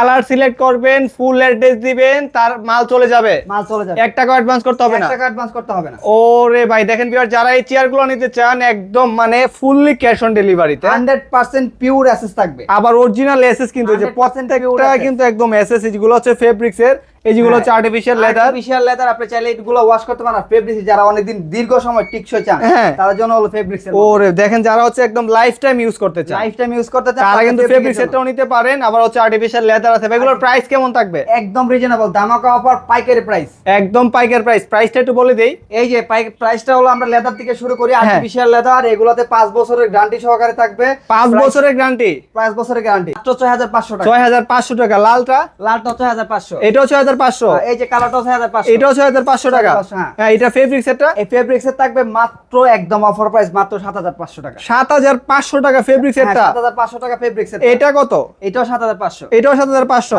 Colour select করবেন full address দিবেন তার মাল চলে যাবে। মাল চলে যাবে। এক টাকা অ্যাডভান্স করতে হবে এক না টাকা অ্যাডভান্স করতে হবে না। ওরে ভাই দেখেন ভিউয়ার যারা এই চেয়ারগুলো নিতে চান একদম মানে ফুললি ক্যাশ অন ডেলিভারিতে হান্ড্রেড পার্সেন্ট পিওর অ্যাসেস থাকবে। আবার অরিজিনাল এসএস কিন্তু যে 100% pure প্রত্যেকটা কিন্তু একদম এসএস যেগুলো হচ্ছে ফেব্রিক্স এর এই যেগুলো হচ্ছে আর্টিফিশিয়াল লেদার আর্টিফিশিয়াল লেদার আপনি চাইলে এগুলো ওয়াশ করতে পারেন। ফেব্রিক্স যারা অনেকদিন দীর্ঘ সময় টিকসই চান হ্যাঁ। তার জন্য হলো ফেব্রিক্স ওরে দেখেন যারা হচ্ছে একদম লাইফ টাইম ইউজ করতে চান। লাইফ টাইম ইউজ করতে চান তারা কিন্তু ফেব্রিক্স fabric নিতে পারেন আবার হচ্ছে আর্টিফিশিয়াল লেদার আছে। এগুলোর প্রাইস কেমন থাকবে? একদম রিজনেবল দামাকা অফার পাইকারি প্রাইস একদম পাইকার প্রাইস প্রাইসটা একটু বলে দেই। এই যে প্রাইসটা হলো আমরা লেদার থেকে শুরু করি। আর্টিফিশিয়াল লেদার এগুলোতে পাঁচ বছরের গ্যারান্টি সহকারে থাকবে। পাঁচ বছরের গ্যারান্টি পাঁচ বছরের গ্যারান্টি মাত্র ছয় হাজার পাঁচশো টাকা। ছয় হাজার পাঁচশো টাকা। লালটা? লালটা ছয় হাজার পাঁচশো। পাঁচশো। এই যে কালারটা এটাও ছয় হাজার পাঁচশো টাকা। 6,500 হ্যাঁ। হ্যাঁ এটা ফেব্রিক এরটা এই ফেব্রিক্স এর থাকবে মাত্র একদম অফার প্রাইস মাত্র সাত হাজার পাঁচশো টাকা। সাত হাজার পাঁচশো টাকা ফেব্রিক পাঁচশো টাকা ফেব্রিক সেট এটা কত? এটাও সাত হাজার পাঁচশো। এটাও সাত হাজার পাঁচশো।